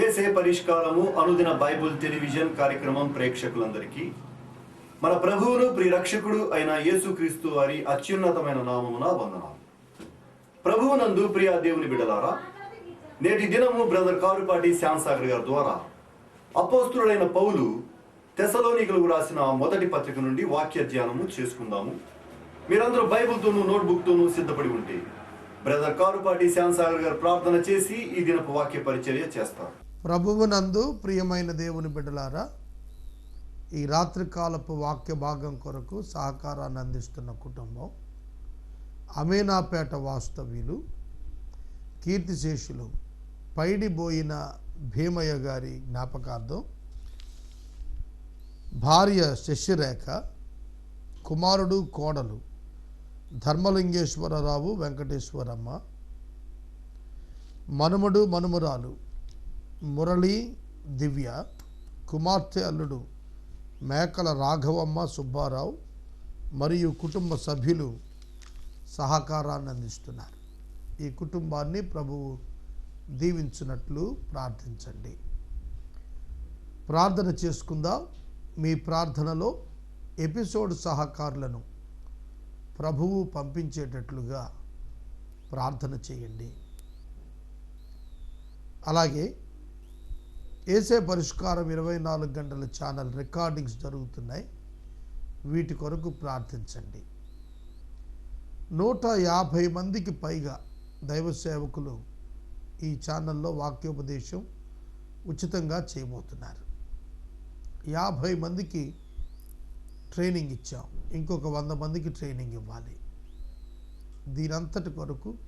ఏసే పరిష్కారము అనుదిన Bible television కార్యక్రమం ప్రేక్షకులందరికీ. మన ప్రభువును ప్రియరక్షకుడు అయిన యేసుక్రీస్తు వారి అత్యున్నతమైన నామమున వందనాలు. ప్రభువునందు ప్రియ దేవుని బిడ్డలారా నేటి దినము బ్రదర్ కారుపాటి శ్యామ్ సాగర్ గారి ద్వారా అపోస్తుడైన పౌలు తెసలోనికలకు రాసిన మొదటి పత్రిక నుండి వాక్య ధ్యానము చేసుకుందాము. మీరందరూ బైబిల్తోనూ నోట్బుక్తోనూ సిద్ధపడి ఉంటే బ్రదర్ కారుపాటి శ్యామ్ సాగర్ గారు ప్రార్థన చేసి ఈ దినపు వాక్య పరిచర్య చేస్తారు. ప్రభువునందు ప్రియమైన దేవుని బిడ్డలారా ఈ రాత్రికాలపు వాక్య భాగం కొరకు సహకారాన్ని అందిస్తున్న కుటుంబం అమీనాపేట వాస్తవ్యులు కీర్తిశేషులు పైడిబోయిన భీమయ్య గారి జ్ఞాపకార్థం భార్య శశిరేఖ కుమారుడు కోడలు ధర్మలింగేశ్వరరావు వెంకటేశ్వరమ్మ మనుమడు మనుమరాలు మురళి దివ్య కుమార్తె అల్లుడు మేకల రాఘవమ్మ సుబ్బారావు మరియు కుటుంబ సభ్యులు సహకారాన్ని అందిస్తున్నారు. ఈ కుటుంబాన్ని ప్రభువు దీవించినట్లు ప్రార్థించండి. ప్రార్థన చేసుకుందాం. మీ ప్రార్థనలో ఎపిసోడ్ సహకారులను ప్రభువు పంపించేటట్లుగా ప్రార్థన చేయండి. అలాగే ఏసే పరిష్కారం ఇరవై నాలుగు గంటల ఛానల్ రికార్డింగ్స్ జరుగుతున్నాయి. వీటి కొరకు ప్రార్థించండి. నూట యాభై మందికి పైగా దైవ సేవకులు ఈ ఛానల్లో వాక్యోపదేశం ఉచితంగా చేయబోతున్నారు. యాభై మందికి ట్రైనింగ్ ఇచ్చాం. ఇంకొక వంద మందికి ట్రైనింగ్ ఇవ్వాలి. దీనంతటి కొరకు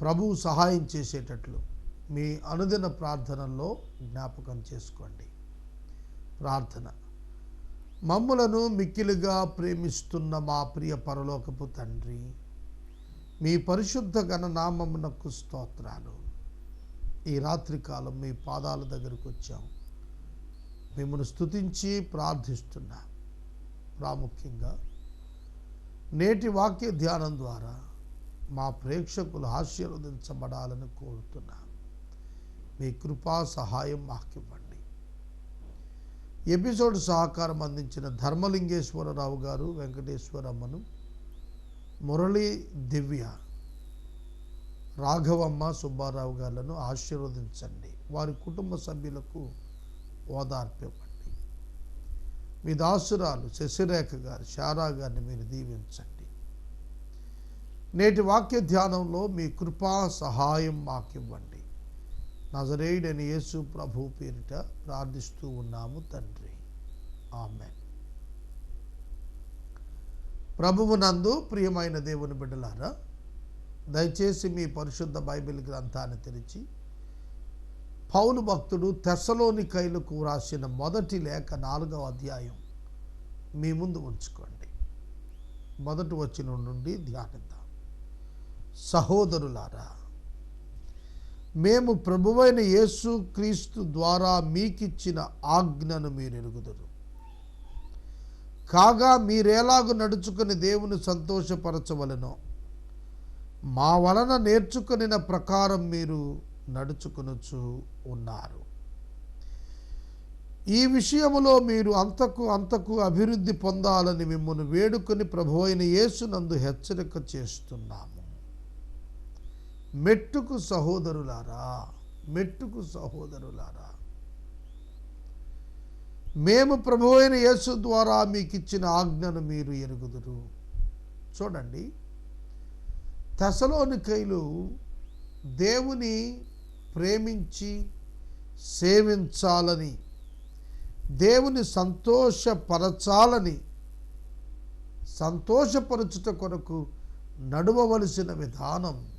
ప్రభువు సహాయం చేసేటట్లు మీ అనుదిన ప్రార్థనల్లో జ్ఞాపకం చేసుకోండి. ప్రార్థన. మమ్ములను మిక్కిలిగా ప్రేమిస్తున్న మా ప్రియ పరలోకపు తండ్రి మీ పరిశుద్ధ గణనామమునకు స్తోత్రాలు. ఈ రాత్రికాలం మీ పాదాల దగ్గరకు వచ్చాం. మిమ్మల్ని స్తుతించి ప్రార్థిస్తున్నా. ప్రాముఖ్యంగా నేటి వాక్య ధ్యానం ద్వారా మా ప్రేక్షకులు ఆశీర్వదించబడాలని కోరుతున్నాను మీ కృపా సహాయం మాకివ్వండి. ఎపిసోడ్ సహకారం అందించిన ధర్మలింగేశ్వరరావు గారు వెంకటేశ్వరమ్మను మురళీ దివ్య రాఘవమ్మ సుబ్బారావు గారులను ఆశీర్వదించండి. వారి కుటుంబ సభ్యులకు ఓదార్పివ్వండి. మీ దాసురాలు శశిరేఖ గారు శారా గారిని మీరు దీవించండి. నేటి వాక్య ధ్యానంలో మీ కృపా సహాయం మాకివ్వండి. నజరేయుడని యేసు ప్రభు పేరిట ప్రార్థిస్తూ ఉన్నాము తండ్రి. ఆమె ప్రభువు నందు ప్రియమైన దేవుని బిడ్డలారా దయచేసి మీ పరిశుద్ధ బైబిల్ గ్రంథాన్ని తెరిచి పౌలు భక్తుడు తెసలోని కైలకు రాసిన మొదటి లేఖ నాలుగవ అధ్యాయం మీ ముందు ఉంచుకోండి. మొదటి వచ్చిన నుండి ధ్యానిద్దాం. సహోదరులారా మేము ప్రభువైన యేసు క్రీస్తు ద్వారా మీకిచ్చిన ఆజ్ఞను మీరు ఎరుగుదరు. కాగా మీరేలాగు నడుచుకుని దేవుని సంతోషపరచవలెనో మా వలన నేర్చుకునిన ప్రకారం మీరు నడుచుకునుచు ఉన్నారు. ఈ విషయములో మీరు అంతకు అంతకు అభివృద్ధి పొందాలని మిమ్మల్ని వేడుకొని ప్రభు అయిన యేసునందు హెచ్చరిక చేస్తున్నాము. మెట్టుకు సహోదరులారా మెట్టుకు సహోదరులారా. మేము ప్రభు అయిన యేసు ద్వారా మీకు ఇచ్చిన ఆజ్ఞను మీరు ఎరుగుదురు. చూడండి తెసలోనికైలు దేవుని ప్రేమించి సేవించాలని దేవుని సంతోషపరచాలని సంతోషపరచుట కొరకు నడవవలసిన విధానం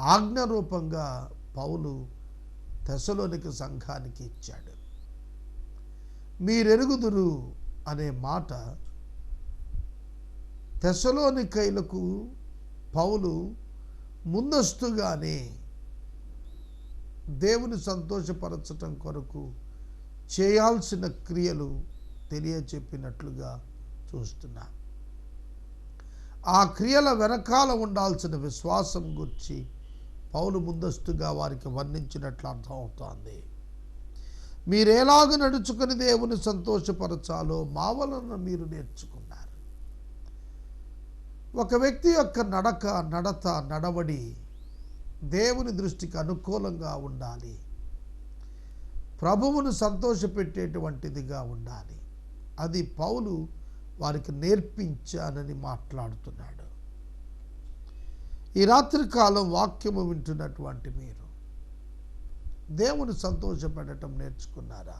ఆజ్ఞ రూపంగా పౌలు దశలోనికి సంఘానికి ఇచ్చాడు. మీరెరుగుదురు అనే మాట తెసలోనికైలకు పౌలు ముందస్తుగానే దేవుని సంతోషపరచటం కొరకు చేయాల్సిన క్రియలు తెలియచెప్పినట్లుగా చూస్తున్నా. ఆ క్రియల వెనకాల ఉండాల్సిన విశ్వాసం గురించి పౌలు ముందస్తుగా వారికి వర్ణించినట్లు అర్థమవుతోంది. మీరేలాగ నడుచుకుని దేవుని సంతోషపరచాలో మా వలన మీరు నేర్చుకున్నారు. ఒక వ్యక్తి యొక్క నడక నడత నడవడి దేవుని దృష్టికి అనుకూలంగా ఉండాలి. ప్రభువును సంతోషపెట్టేటువంటిదిగా ఉండాలి. అది పౌలు వారికి నేర్పించానని మాట్లాడుతున్నాడు. ఈ రాత్రికాలం వాక్యము వింటున్నటువంటి మీరు. దేవుని సంతోషపెట్టడం నేర్చుకున్నారా?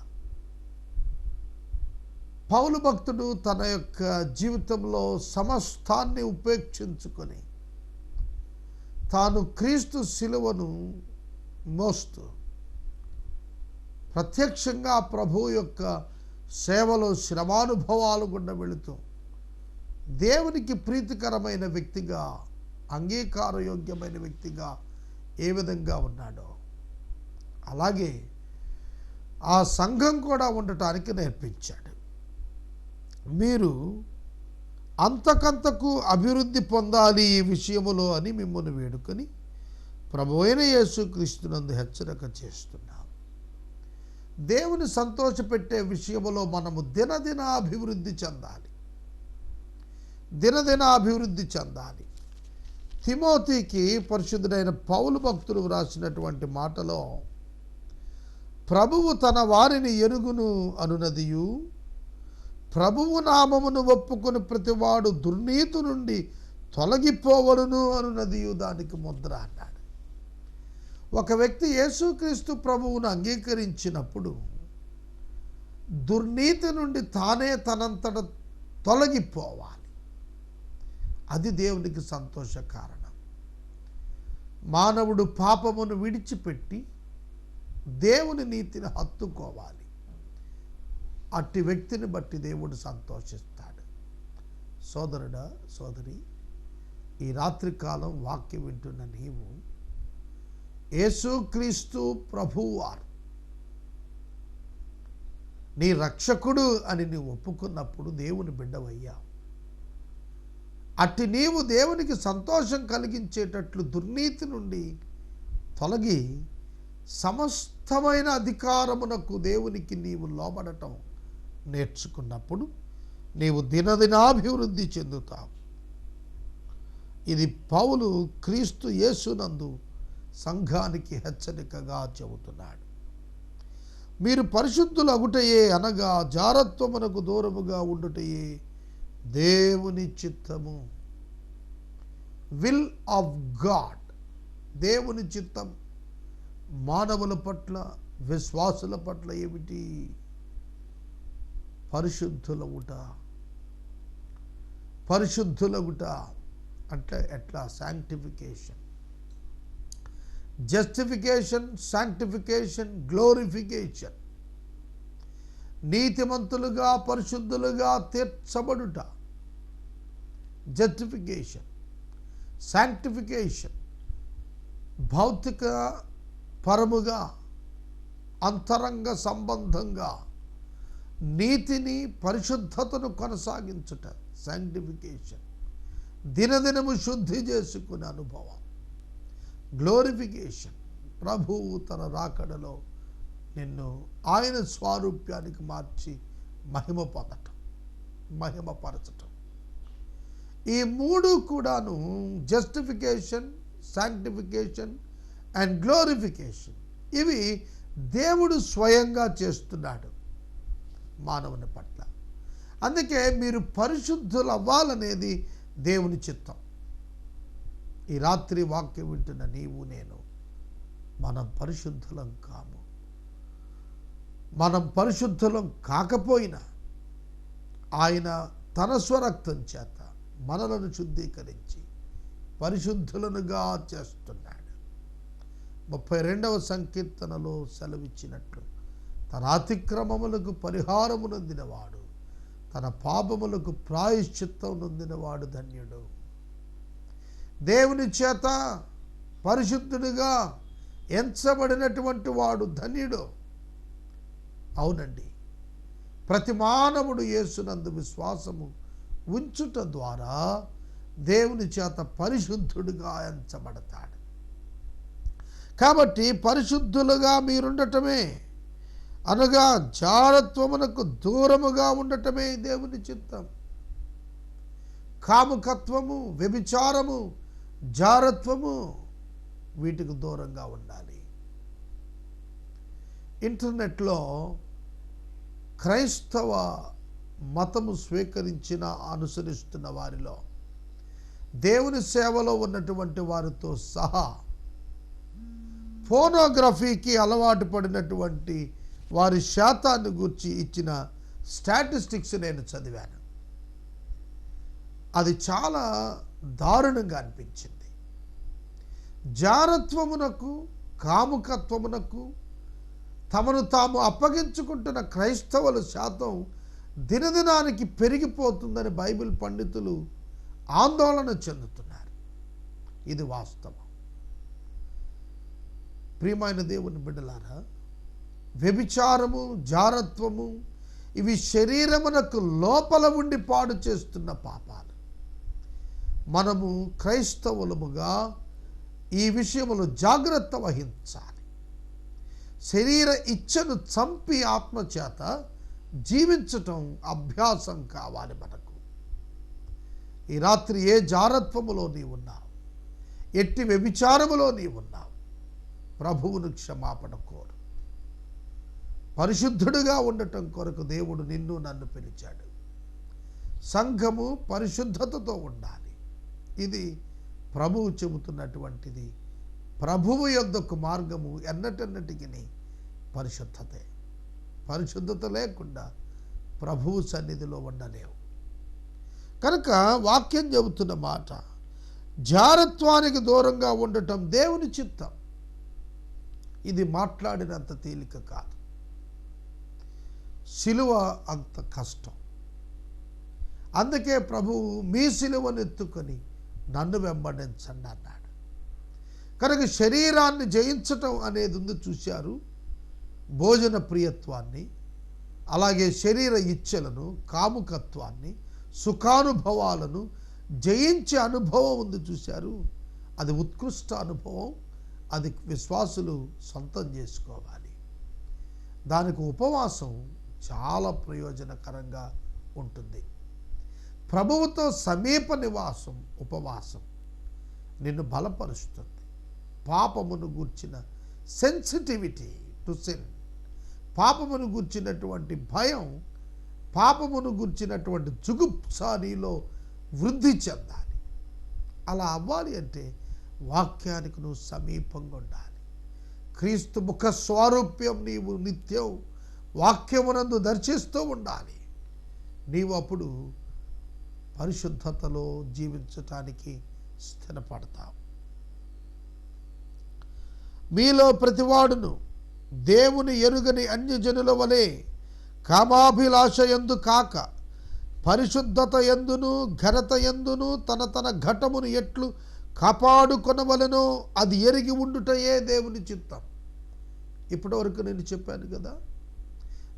పౌలు భక్తుడు తన యొక్క జీవితంలో సమస్తాన్ని ఉపేక్షించుకొని తాను క్రీస్తు శిలువను మోస్తూ ప్రత్యక్షంగా ప్రభు యొక్క సేవలో శ్రమానుభవాలు గుండా వెళుతూ దేవునికి ప్రీతికరమైన వ్యక్తిగా అంగీకారయోగ్యమైన వ్యక్తిగా ఏ విధంగా ఉన్నాడో. అలాగే ఆ సంఘం కూడా ఉండటానికి నేర్పించాడు. మీరు అంతకంతకు అభివృద్ధి పొందాలి ఈ విషయములో అని మిమ్మల్ని వేడుకొని ప్రభు అయిన యేసుక్రీస్తునందు హెచ్చరిక చేస్తున్నాం. దేవుని సంతోషపెట్టే విషయములో మనము దినదిన అభివృద్ధి చెందాలి. దినదిన అభివృద్ధి చెందాలి. తిమోతికి పరిశుద్ధుడైన పౌలు భక్తులు వ్రాసినటువంటి మాటలో ప్రభువు తన వారిని ఎరుగును అనునదియు. ప్రభువు నామమును ఒప్పుకొని ప్రతివాడు దుర్నీతి నుండి తొలగిపోవడును అనునదియు దానికి ముద్ర అన్నాడు. ఒక వ్యక్తి యేసుక్రీస్తు ప్రభువును అంగీకరించినప్పుడు దుర్నీతి నుండి తానే తనంతట తొలగిపోవాలి. అది దేవునికి సంతోష కారణం మానవుడు పాపమును విడిచిపెట్టి దేవుని నీతిని హత్తుకోవాలి. అట్టి వ్యక్తిని బట్టి దేవుడు సంతోషిస్తాడు. సోదరుడా సోదరి ఈ రాత్రికాలం వాక్యం వింటున్న నీవు యేసుక్రీస్తు ప్రభువారు నీ రక్షకుడు అని నీవు ఒప్పుకున్నప్పుడు దేవుని బిడ్డవయ్యావు. అట్టి నీవు దేవునికి సంతోషం కలిగించేటట్లు దుర్నీతి నుండి తొలగి సమస్తమైన అధికారమునకు దేవునికి నీవు లోబడటం నేర్చుకున్నప్పుడు నీవు దినదినాభివృద్ధి చెందుతావు. ఇది పౌలు క్రీస్తు యేసునందు సంఘానికి హెచ్చరికగా చెబుతున్నాడు. మీరు పరిశుద్ధులు అగుటయే అనగా జారత్వమునకు దూరముగా ఉండుటయే దేవుని చిత్తము. విల్ ఆఫ్ గాడ్ దేవుని చిత్తం. మానవుల పట్ల విశ్వాసుల పట్ల ఏమిటి? పరిశుద్ధులవుట పరిశుద్ధులవుట అంటే ఎట్లా? శాంక్టిఫికేషన్ జస్టిఫికేషన్ శాంక్టిఫికేషన్ గ్లోరిఫికేషన్ నీతిమంతులుగా పరిశుద్ధులుగా తీర్చబడుట. జస్టిఫికేషన్ శాంక్టిఫికేషన్ భౌతిక పరముగా అంతరంగ సంబంధంగా నీతిని పరిశుద్ధతను కొనసాగించుట శాంక్టిఫికేషన్ దినదినము శుద్ధి చేసుకునే అనుభవం. గ్లోరిఫికేషన్ ప్రభువు తన రాకడలో నిన్ను ఆయన స్వారూప్యానికి మార్చి మహిమ పొందటం మహిమపరచటం. ఈ మూడు కూడాను జస్టిఫికేషన్ శాంక్టిఫికేషన్ అండ్ గ్లోరిఫికేషన్ ఇవి దేవుడు స్వయంగా చేస్తున్నాడు మానవుని పట్ల. అందుకే మీరు పరిశుద్ధులు అవ్వాలనేది దేవుని చిత్తం. ఈ రాత్రి వాక్యం వింటున్న నీవు నేను మనం పరిశుద్ధులం కాము. మనం పరిశుద్ధులం కాకపోయినా ఆయన తన స్వరక్తం చేత మనలను శుద్ధీకరించి పరిశుద్ధులనుగా చేస్తున్నాడు. ముప్పై రెండవ సంకీర్తనలో సెలవిచ్చినట్లు తన అతిక్రమములకు పరిహారము నొందినవాడు తన పాపములకు ప్రాయశ్చిత్తం నొందినవాడు ధన్యుడు. దేవుని చేత పరిశుద్ధుడిగా ఎంచబడినటువంటి వాడు ధన్యుడు. అవునండి. ప్రతి మానవుడు యేసునందు విశ్వాసము ఉంచుట ద్వారా దేవుని చేత పరిశుద్ధుడుగా ఎంచబడతాడు. కాబట్టి పరిశుద్ధులుగా మీరుండటమే అనగా జారత్వమునకు దూరముగా ఉండటమే దేవుని చిత్తం. కాముకత్వము వ్యభిచారము జారత్వము వీటికి దూరంగా ఉండాలి. ఇంటర్నెట్లో క్రైస్తవ మతము స్వీకరించిన అనుసరిస్తున్న వారిలో దేవుని సేవలో ఉన్నటువంటి వారితో సహా ఫోనోగ్రఫీకి అలవాటు పడినటువంటి వారి శాతాన్ని గురించి ఇచ్చిన స్టాటిస్టిక్స్ నేను చదివాను. అది చాలా దారుణంగా అనిపించింది. జారత్వమునకు కాముకత్వమునకు తమను తాము అప్పగించుకుంటున్న క్రైస్తవుల శాతం దినదినానికి పెరిగిపోతుందని బైబిల్ పండితులు ఆందోళన చెందుతున్నారు. ఇది వాస్తవం. ప్రియమైన దేవుని బిడ్డలారా వ్యభిచారము జారత్వము ఇవి శరీరమునకు లోపల ఉండి పాడు చేస్తున్న పాపాలు. మనము క్రైస్తవులముగా ఈ విషయములో జాగ్రత్త వహించాలి. శరీర ఇచ్చను చంపి ఆత్మచేత జీవించటం అభ్యాసం కావాలి మనకు. ఈ రాత్రి ఏ జారత్వములో నీవున్నావు ఎట్టి వ్యభిచారములో నీవున్నావు ప్రభువును క్షమాపణ కోరు. పరిశుద్ధుడుగా ఉండటం కొరకు దేవుడు నిన్ను నన్ను పిలిచాడు. సంఘము పరిశుద్ధతతో ఉండాలి. ఇది ప్రభువు చెబుతున్నటువంటిది. ప్రభువు యొద్దకు మార్గము ఎన్నటెన్నటికి పరిశుద్ధతే. పరిశుద్ధత లేకుండా ప్రభువు సన్నిధిలో ఉండలేవు. కనుక వాక్యం చెబుతున్న మాట జారత్వానికి దూరంగా ఉండటం దేవుని చిత్తం. ఇది మాట్లాడినంత తేలిక కాదు. సిలువ అంత కష్టం. అందుకే ప్రభువు మీ సిలువను ఎత్తుకొని నన్ను వెంబడించండి అన్నాడు. కనుక శరీరాన్ని జయించటం అనేది ఉంది చూశారు. భోజన ప్రియత్వాన్ని అలాగే శరీర ఇచ్చలను కాముకత్వాన్ని సుఖానుభవాలను జయించే అనుభవం ఉంది చూశారు. అది ఉత్కృష్ట అనుభవం. అది విశ్వాసులు సొంతం చేసుకోవాలి. దానికి ఉపవాసం చాలా ప్రయోజనకరంగా ఉంటుంది. ప్రభువుతో సమీప నివాసం ఉపవాసం నిన్ను బలపరుస్తుంది. పాపమును గూర్చిన సెన్సిటివిటీ టు సిన్ పాపమును గూర్చినటువంటి భయం పాపమును గూర్చినటువంటి జుగుప్స నీలో వృద్ధి చెందాలి. అలా అవ్వాలి అంటే వాక్యానికి నువ్వు సమీపంగా ఉండాలి క్రీస్తు ముఖ స్వారూప్యం నీవు నిత్యం వాక్యమునందు దర్శిస్తూ ఉండాలి. నీవు అప్పుడు పరిశుద్ధతలో జీవించటానికి స్థిరపడతావు. మీలో ప్రతివాడును దేవుని ఎరుగని అన్యజనుల వలె కామాభిలాష ఎందు కాక పరిశుద్ధత ఎందును ఘనత ఎందును తన తన ఘటమును ఎట్లు కాపాడుకొనవలెనో అది ఎరిగి ఉండుటయే దేవుని చిత్తం. ఇప్పటివరకు నేను చెప్పాను కదా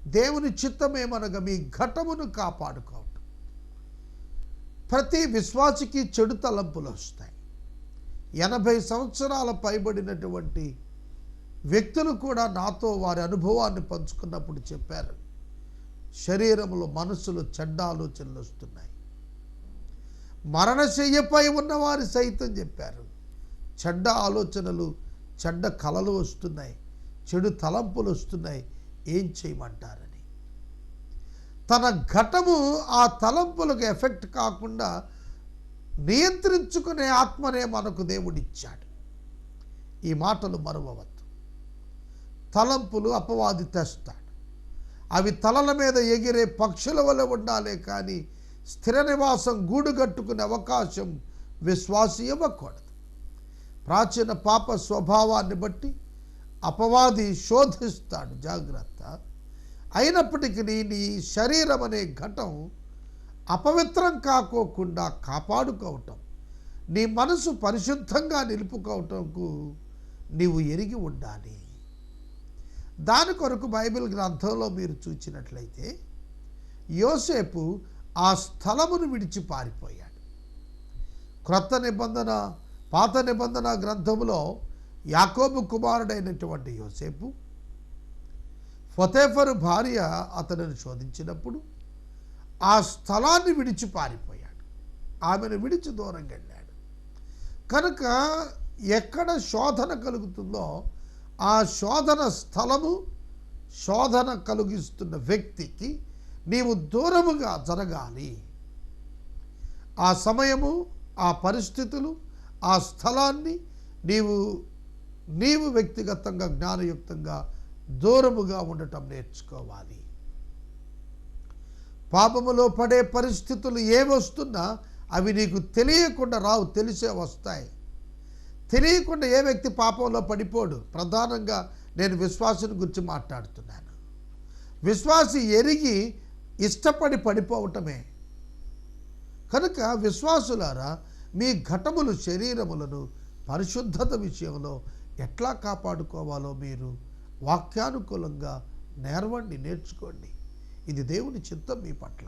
దేవుని చిత్తమేమనగా మీ ఘటమును కాపాడుకోవటం. ప్రతి విశ్వాసికి చెడు తలంపులు వస్తాయి. ఎనభై సంవత్సరాల పైబడినటువంటి వ్యక్తులు కూడా నాతో వారి అనుభవాన్ని పంచుకున్నప్పుడు చెప్పారు. శరీరంలో మనసులో చెడ్డ ఆలోచనలు వస్తున్నాయి. మరణశయ్యపై ఉన్నవారు సైతం చెప్పారు. చెడ్డ ఆలోచనలు చెడ్డ కలలు వస్తున్నాయి. చెడు తలంపులు వస్తున్నాయి. ఏం చేయమంటారని. తన ఘటము ఆ తలంపులకు ఎఫెక్ట్ కాకుండా నియంత్రించుకునే ఆత్మనే మనకు దేవుడిచ్చాడు. ఈ మాటలు మరువవద్దు. తలంపులు అపవాది తెస్తాడు. అవి తలల మీద ఎగిరే పక్షుల వల్ల ఉండాలే కానీ స్థిర నివాసం గూడు కట్టుకునే అవకాశం విశ్వాసి ఇవ్వకూడదు ప్రాచీన పాప స్వభావాన్ని బట్టి అపవాది శోధిస్తాడు జాగ్రత్త. అయినప్పటికీ నీ శరీరం అనే ఘటం అపవిత్రం కాకోకుండా కాపాడుకోవటం నీ మనసు పరిశుద్ధంగా నిలుపుకోవటంకు నీవు ఎరిగి ఉండాలి. దాని కొరకు బైబిల్ గ్రంథంలో మీరు చూచినట్లయితే యోసేపు ఆ స్థలమును విడిచి పారిపోయాడు. క్రొత్త నిబంధన పాత నిబంధన గ్రంథములో యాకోబు కుమారుడైనటువంటి యోసేపు ఫతేఫరు భార్య అతనిని శోధించినప్పుడు ఆ స్థలాన్ని విడిచి పారిపోయాడు. ఆమెను విడిచి దూరంగా వెళ్ళాడు కనుక ఎక్కడ శోధన కలుగుతుందో ఆ శోధన స్థలము శోధన కలిగిస్తున్న వ్యక్తికి నీవు దూరముగా జరగాలి. ఆ సమయము ఆ పరిస్థితులు ఆ స్థలాన్ని నీవు నీవు వ్యక్తిగతంగా జ్ఞానయుక్తంగా దూరముగా ఉండటం నేర్చుకోవాలి. పాపములో పడే పరిస్థితులు ఏమొస్తున్నా అవి నీకు తెలియకుండా రావు తెలిసే వస్తాయి. తెలియకుండా ఏ వ్యక్తి పాపంలో పడిపోడు. ప్రధానంగా నేను విశ్వాసుని గురించి మాట్లాడుతున్నాను. విశ్వాసి ఎరిగి ఇష్టపడి పడిపోవటమే. కనుక విశ్వాసులారా మీ ఘటములు శరీరములను పరిశుద్ధత విషయంలో ఎట్లా కాపాడుకోవాలో మీరు వాక్యానుకూలంగా నేర్వండి నేర్చుకోండి. ఇది దేవుని చిత్తం మీ పట్ల.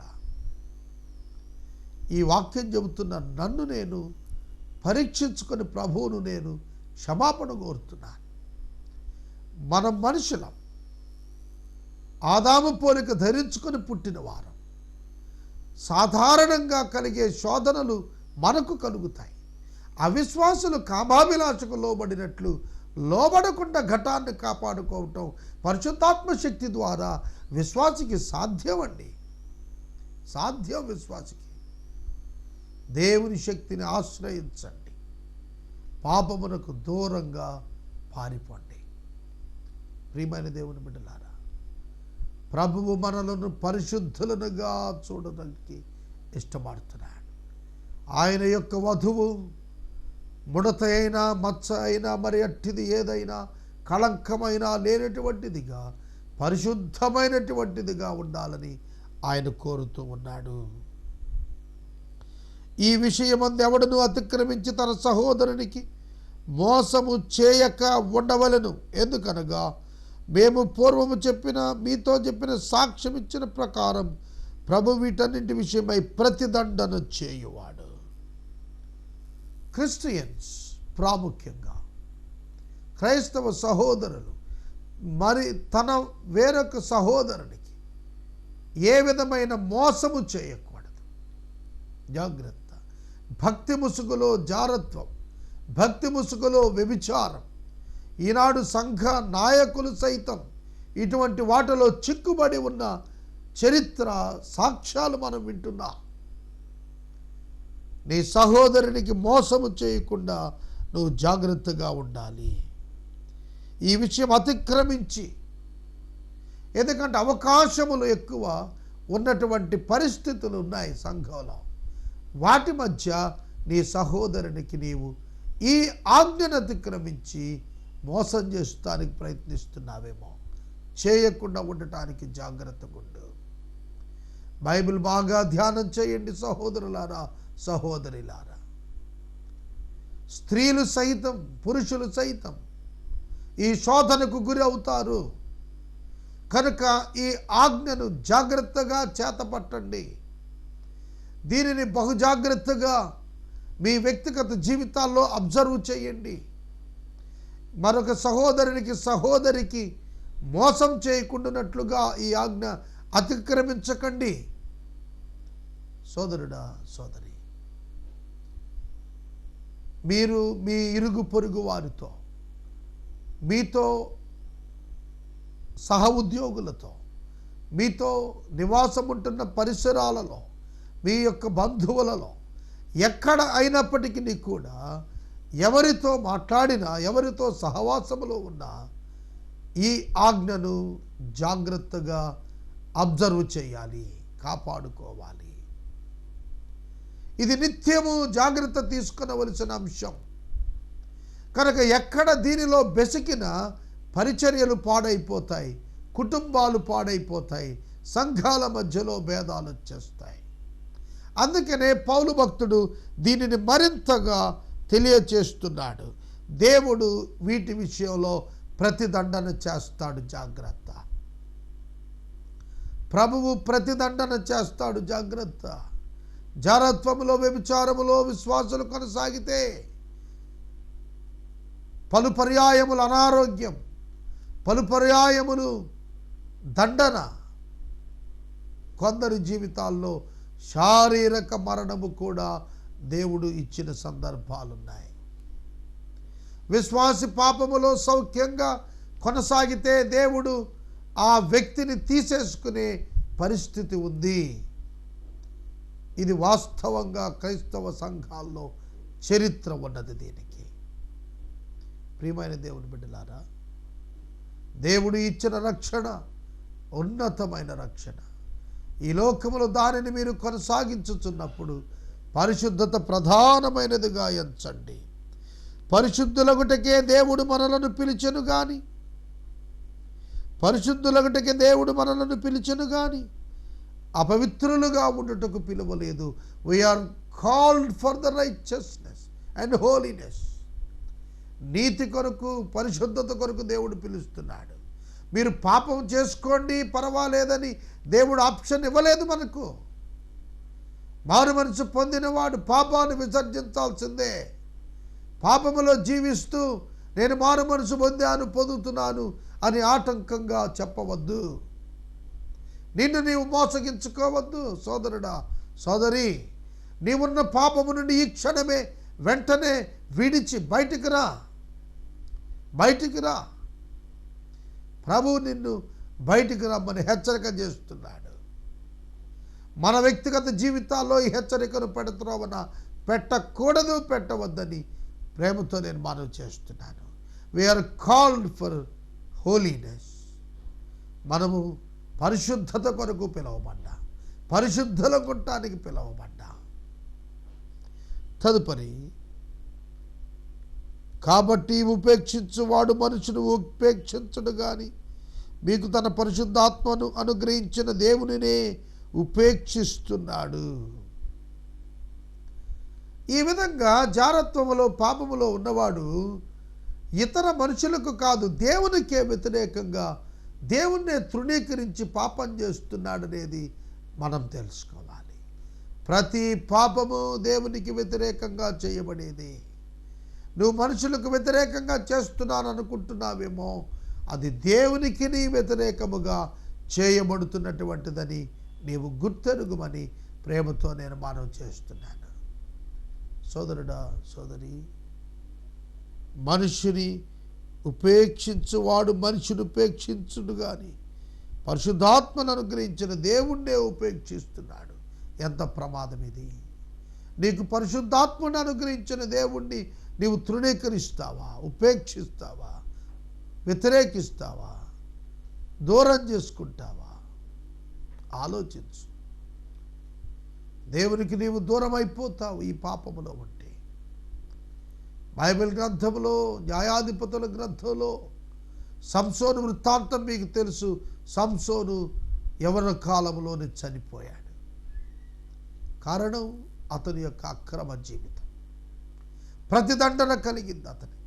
ఈ వాక్యం చెబుతున్న నన్ను నేను పరీక్షించుకొని ప్రభువును నేను క్షమాపణ కోరుతున్నాను. మనం మనుషులం ఆదాము పోలిక ధరించుకొని పుట్టిన వారం. సాధారణంగా కలిగే శోధనలు మనకు కలుగుతాయి. అవిశ్వాసులు కామాభిలాషకు లోబడినట్లు లోబడకుండా ఘటాన్ని కాపాడుకోవటం పరిశుద్ధాత్మ శక్తి ద్వారా విశ్వాసికి సాధ్యం అండి సాధ్యం విశ్వాసికి. దేవుని శక్తిని ఆశ్రయించండి. పాపమునకు దూరంగా పారిపోండి. ప్రియమైన దేవుని బిడ్డలారా ప్రభువు మనలను పరిశుద్ధులనుగా చూడడానికి ఇష్టపడుతున్నాడు. ఆయన యొక్క వధువు ముడత అయినా మచ్చ అయినా మరి అట్టిది ఏదైనా కళంకమైనా లేనటువంటిదిగా పరిశుద్ధమైనటువంటిదిగా ఉండాలని ఆయన కోరుతూ ఉన్నాడు. ఈ విషయమందు ఎవడను అతిక్రమించి తన సహోదరునికి మోసము చేయక ఉండవలను. ఎందుకనగా మేము పూర్వము చెప్పిన మీతో చెప్పిన సాక్ష్యం ఇచ్చిన ప్రకారం ప్రభు వీటన్నింటి విషయమై ప్రతిదండన చేయువాడు. క్రిస్టియన్స్ ప్రాముఖ్యంగా క్రైస్తవ సహోదరులు మరి తన వేరొక సహోదరునికి ఏ విధమైన మోసము చేయకూడదు. జాగ్రత్త. భక్తి ముసుగులో జారత్వం భక్తి ముసుగులో వ్యభిచారం. ఈనాడు సంఘ నాయకులు సైతం ఇటువంటి వాటిలో చిక్కుబడి ఉన్న చరిత్ర సాక్ష్యాలు మనం వింటున్నాం. నీ సహోదరునికి మోసము చేయకుండా నువ్వు జాగ్రత్తగా ఉండాలి. ఈ విషయం అతిక్రమించి ఎందుకంటే అవకాశములు ఎక్కువ ఉన్నటువంటి పరిస్థితులు ఉన్నాయి సంఘంలో. వాటి మధ్య నీ సహోదరునికి నీవు ఈ ఆజ్ఞను అతిక్రమించి మోసం చేస్తానికి ప్రయత్నిస్తున్నావేమో. చేయకుండా ఉండటానికి జాగ్రత్తగా ఉండు బైబిల్ బాగా ధ్యానం చేయండి సహోదరులారా సహోదరిలారా. స్త్రీలు సైతం పురుషులు సైతం ఈ శోధనకు గురి అవుతారు. కనుక ఈ ఆజ్ఞను జాగ్రత్తగా చేతపట్టండి. దీనిని బహు జాగ్రత్తగా మీ వ్యక్తిగత జీవితాల్లో అబ్జర్వ్ చేయండి. మరొక సహోదరునికి సహోదరికి మోసం చేయకుండానట్లుగా ఈ ఆజ్ఞ అతిక్రమించకండి. సోదరుడా సోదరి మీరు మీ ఇరుగు పొరుగు వారితో మీతో సహ ఉద్యోగులతో మీతో నివాసం ఉంటున్న పరిసరాలలో మీ యొక్క బంధువులలో ఎక్కడ అయినప్పటికీ కూడా ఎవరితో మాట్లాడినా ఎవరితో సహవాసములో ఉన్నా ఈ ఆజ్ఞను జాగ్రత్తగా అబ్జర్వ్ చేయాలి కాపాడుకోవాలి. ఇది నిత్యము జాగ్రత్త తీసుకునవలసిన అంశం. కనుక ఎక్కడ దీనిలో బెసికిన పరిచర్యలు పాడైపోతాయి కుటుంబాలు పాడైపోతాయి సంఘాల మధ్యలో భేదాలు వచ్చేస్తాయి. అందుకనే పౌలు భక్తుడు దీనిని మరింతగా తెలియచేస్తున్నాడు. దేవుడు వీటి విషయంలో ప్రతిదండన చేస్తాడు జాగ్రత్త. ప్రభువు ప్రతిదండన చేస్తాడు జాగ్రత్త. జారత్వములో వ్యభిచారములో విశ్వాసులు కొనసాగితే పలు పర్యాయములు అనారోగ్యం పలు పర్యాయములు దండన కొందరి జీవితాల్లో శారీరక మరణము కూడా దేవుడు ఇచ్చిన సందర్భాలున్నాయి. విశ్వాసి పాపములో సౌఖ్యంగా కొనసాగితే దేవుడు ఆ వ్యక్తిని తీసేసుకునే పరిస్థితి ఉంది. ఇది వాస్తవంగా క్రైస్తవ సంఘాల్లో చరిత్ర ఉన్నది దీనికి. ప్రియమైన దేవుని బిడ్డలారా దేవుడు ఇచ్చిన రక్షణ ఉన్నతమైన రక్షణ. ఈ లోకములో దానిని మీరు కొనసాగించుచున్నప్పుడు పరిశుద్ధత ప్రధానమైనదిగా ఎంచండి. పరిశుద్ధులగుటకే దేవుడు మనలను పిలిచెను గాని పరిశుద్ధులగుటకే దేవుడు మనలను పిలిచెను గాని అపవిత్రులుగా ఉండుటకు పిలువలేదు. We are called for the righteousness and holiness నీతి కొరకు పరిశుద్ధత కొరకు దేవుడు పిలుస్తున్నాడు. మీరు పాపం చేసుకోండి పర్వాలేదని దేవుడు ఆప్షన్ ఇవ్వలేదు మనకు. మారు మనసు పొందినవాడు పాపాన్ని విసర్జించాల్సిందే. పాపములో జీవిస్తూ నేను మారు మనసు పొందాను పొందుతున్నాను అని ఆటంకంగా చెప్పవద్దు. నిన్ను నీవు మోసగించుకోవద్దు సోదరుడా సోదరి. నీవున్న పాపము నుండి ఈ క్షణమే వెంటనే విడిచి బయటికి రా. బయటికి రా. ప్రభు నిన్ను బయటికి రమ్మని హెచ్చరిక చేస్తున్నాడు. మన వ్యక్తిగత జీవితాల్లో ఈ హెచ్చరికను పెడుతున్నామన్న పెట్టకూడదు పెట్టవద్దని ప్రేమతో నేను మనవి చేస్తున్నాను. వీఆర్ కాల్డ్ ఫర్ హోలీనెస్ మనము పరిశుద్ధత కొరకు పిలువబడ్డా. పరిశుద్ధుల గుట్టానికి పిలువబడ్డా. తదుపరి కాబట్టి ఉపేక్షించువాడు మనుషును ఉపేక్షించడు గాని. మీకు తన పరిశుద్ధాత్మను అనుగ్రహించిన దేవునినే ఉపేక్షిస్తున్నాడు. ఈ విధంగా జారత్వములో పాపములో ఉన్నవాడు ఇతర మనుషులకు కాదు దేవునికే వ్యతిరేకంగా దేవుణ్ణే తృణీకరించి పాపం చేస్తున్నాడనేది మనం తెలుసుకోవాలి. ప్రతి పాపము దేవునికి వ్యతిరేకంగా చేయబడేది. నువ్వు మనుషులకు వ్యతిరేకంగా చేస్తున్నాను అనుకుంటున్నావేమో అది దేవునికి నీ వ్యతిరేకముగా చేయబడుతున్నటువంటిదని నీవు గుర్తెరుగుమని ప్రేమతో నేను మనవి చేస్తున్నాను. సోదరుడా సోదరి మనుషుని ఉపేక్షించువాడు మనిషిని ఉపేక్షించుడు కానీ పరిశుద్ధాత్మను అనుగ్రహించిన దేవుణ్ణే ఉపేక్షిస్తున్నాడు. ఎంత ప్రమాదం ఇది! నీకు పరిశుద్ధాత్మను అనుగ్రహించిన దేవుణ్ణి నీవు తృణీకరిస్తావా? ఉపేక్షిస్తావా? వ్యతిరేకిస్తావా? దూరం చేసుకుంటావా? ఆలోచించు. దేవునికి నీవు దూరం అయిపోతావు ఈ పాపములో ఉంటే. బైబిల్ గ్రంథంలో న్యాయాధిపతుల గ్రంథంలో సంసోను వృత్తాంతం మీకు తెలుసు. సంసోను యవన కాలంలోనే చనిపోయాడు. కారణం అతని యొక్క అక్రమ జీవితం. ప్రతిదండన కలిగింది అతనికి.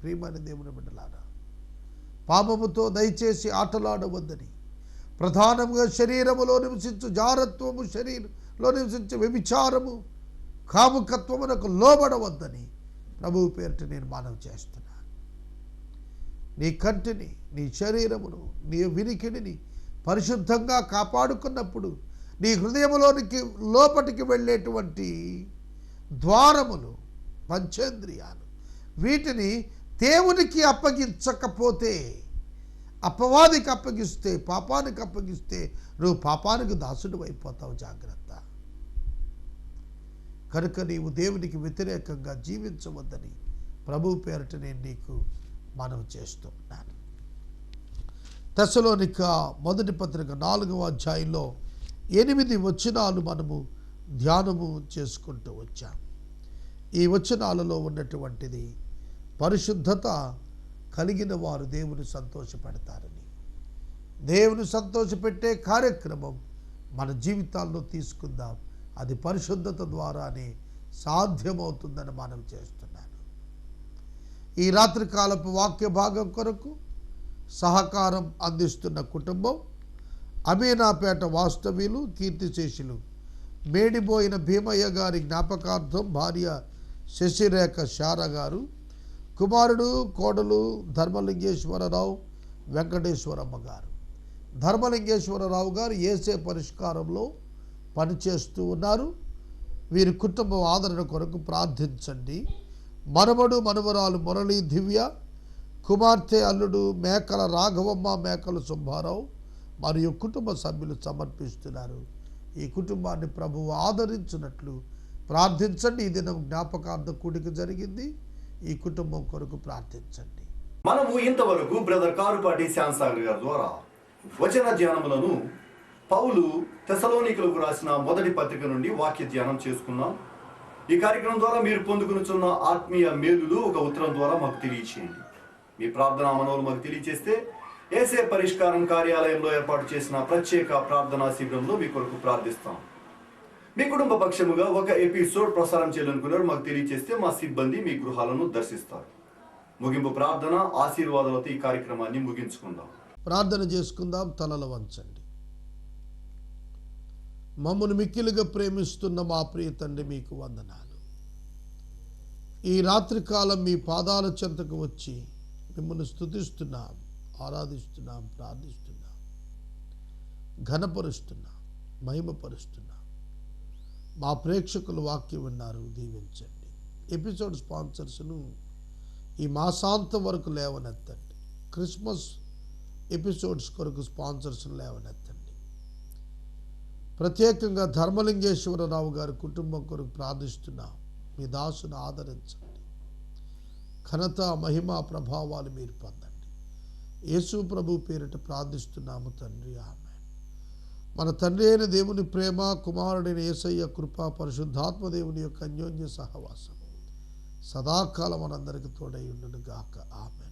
ప్రియమైన దేవుని బిడ్డలారా పాపముతో దయచేసి ఆటలాడవద్దని ప్రధానంగా శరీరములో నివసించు జారత్వము శరీరంలో నివసించే వ్యభిచారము కాముకత్వమునకు లోబడవద్దని ప్రభువు పేరిట నేను మనవి చేస్తున్నాను నీ కంటిని నీ శరీరమును నీ వినికిడిని పరిశుద్ధంగా కాపాడుకున్నప్పుడు నీ హృదయములోనికి లోపటికి వెళ్ళేటువంటి ద్వారములు పంచేంద్రియాలు. వీటిని దేవునికి అప్పగించకపోతే అపవాదికి అప్పగిస్తే పాపానికి అప్పగిస్తే నువ్వు పాపానికి దాసుడు అయిపోతావు జాగ్రత్త. కనుక నీవు దేవునికి వ్యతిరేకంగా జీవించవద్దని ప్రభు పేరట నేను నీకు మనవి చేస్తున్నాను. దశలోనిక మొదటి పత్రిక నాలుగవ అధ్యాయంలో ఎనిమిది వచనాలు మనము ధ్యానము చేసుకుంటూ వచ్చాము. ఈ వచనాలలో ఉన్నటువంటిది పరిశుద్ధత కలిగిన వారు దేవుని సంతోషపెడతారని. దేవుని సంతోషపెట్టే కార్యక్రమం మన జీవితాల్లో తీసుకుందాం. అది పరిశుద్ధత ద్వారానే సాధ్యమవుతుందని మనం చేస్తున్నాను. ఈ రాత్రికాలపు వాక్య భాగం కొరకు సహకారం అందిస్తున్న కుటుంబం అమీనాపేట వాస్తవ్యులు కీర్తిశేషులు మేడిపోయిన భీమయ్య గారి జ్ఞాపకార్థం భార్య శశిరేఖ శార గారు కుమారుడు కోడలు ధర్మలింగేశ్వరరావు వెంకటేశ్వరమ్మ గారు. ధర్మలింగేశ్వరరావు గారు ఏసే పరిష్కారంలో పనిచేస్తూ ఉన్నారు. వీరి కుటుంబం ఆదరణ కొరకు ప్రార్థించండి. మనవడు మనవరాలు మురళి దివ్య కుమార్తె అల్లుడు మేకల రాఘవమ్మ మేకల సుబ్బారావు మరియు కుటుంబ సభ్యులు సమర్పిస్తున్నారు. ఈ కుటుంబాన్ని ప్రభువు ఆదరించినట్లు ప్రార్థించండి. ఈ దినం జ్ఞాపకార్థ కూడిక జరిగింది. ఈ కుటుంబం కొరకు ప్రార్థించండి. మనము ఇంతవరకు బ్రదర్ కారుపాటి శ్యాంసాగర్ గారి ద్వారా వచన ధ్యానములను పౌలు తెసలోనికులకు రాసిన మొదటి పత్రిక నుండి వాక్య ధ్యానం చేసుకున్నాం. ఈ కార్యక్రమం ద్వారా మీరు పొందుకునుచున్న ఆత్మీయ మేలులు ఒక ఉత్తరం ద్వారా మాకు తెలియచేయండి. మీ ప్రార్థనా మనవులు మాకు తెలియచేస్తే ఏసే పరిష్కారం కార్యాలయంలో ఏర్పాటు చేసిన ప్రత్యేక ప్రార్థనా శిబిరంలో మీ కొరకు ప్రార్థిస్తాం. మీ కుటుంబ పక్షముగా ఒక ఎపిసోడ్ ప్రసారం చేయాలనుకున్నారు మాకు తెలియజేస్తే మా సిబ్బంది మీ గృహాలను దర్శిస్తారు. ముగింపు ప్రార్థన ఆశీర్వాదాలతో ఈ కార్యక్రమాన్ని ముగించుకుందాం. ప్రార్థన చేసుకుందాం తలలు వంచండి. మమ్మల్ని మిక్కిలుగా ప్రేమిస్తున్న మా ప్రియ తండ్రి మీకు వందనాలు. ఈ రాత్రికాలం మీ పాదాల చెంతకు వచ్చి మిమ్మల్ని స్థుతిస్తున్నాం ఆరాధిస్తున్నాం ప్రార్థిస్తున్నాం. ఘనపరుస్తున్నాం మహిమపరుస్తున్నాం. మా ప్రేక్షకులు వాక్యం విన్నారు దీవించండి. ఎపిసోడ్ స్పాన్సర్స్ను ఈ మాసాంతం వరకు లేవనెత్తండి. క్రిస్మస్ ఎపిసోడ్స్ కొరకు స్పాన్సర్స్ లేవనెత్తండి. ప్రత్యేకంగా ధర్మలింగేశ్వరరావు గారి కుటుంబం కొరకు ప్రార్థిస్తున్నా మీ దాసును ఆదరించండి. ఘనత మహిమ ప్రభావాలు మీరు పొందండి. యేసు ప్రభు పేరిట ప్రార్థిస్తున్నాము తండ్రి. ఆమె మన తండ్రి అయిన దేవుని ప్రేమ కుమారుడైన యేసయ్య కృప పరిశుద్ధాత్మ దేవుని యొక్క అన్యోన్య సహవాసం సదాకాలం మనందరికి తోడై ఉండును గాక ఆమె